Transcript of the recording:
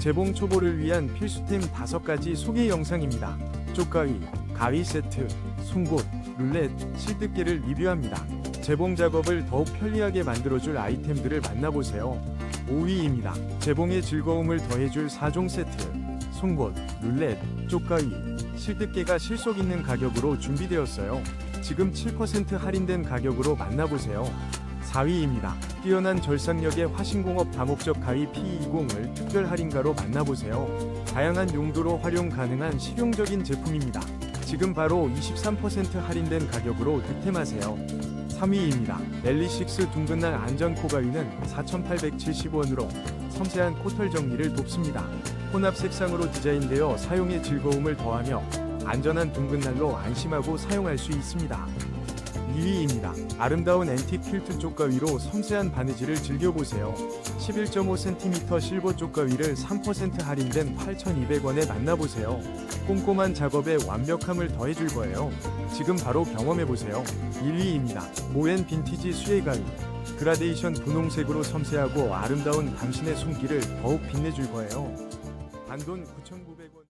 재봉 초보를 위한 필수템 5가지 소개 영상입니다. 쪽가위, 가위 세트, 송곳, 룰렛, 실뜨개를 리뷰합니다. 재봉 작업을 더욱 편리하게 만들어줄 아이템들을 만나보세요. 5위입니다. 재봉의 즐거움을 더해줄 4종 세트, 송곳, 룰렛, 쪽가위, 실뜨개가 실속 있는 가격으로 준비되었어요. 지금 7% 할인된 가격으로 만나보세요. 4위입니다. 뛰어난 절삭력의 화신공업 다목적 가위 P20을 특별 할인가로 만나보세요. 다양한 용도로 활용 가능한 실용적인 제품입니다. 지금 바로 23% 할인된 가격으로 득템하세요. 3위입니다. 엘리식스 둥근날 안전 코 가위는 4,870원으로 섬세한 코털 정리를 돕습니다. 혼합 색상으로 디자인되어 사용의 즐거움을 더하며 안전한 둥근날로 안심하고 사용할 수 있습니다. 2위입니다. 아름다운 앤틱 퀼트 쪽가위로 섬세한 바느질을 즐겨보세요. 11.5cm 실버 쪽가위를 3% 할인된 8,200원에 만나보세요. 꼼꼼한 작업에 완벽함을 더해줄 거예요. 지금 바로 경험해보세요. 1위입니다. 모엔 빈티지 수혜가위. 그라데이션 분홍색으로 섬세하고 아름다운 당신의 손길을 더욱 빛내줄 거예요. 단돈 9,900원.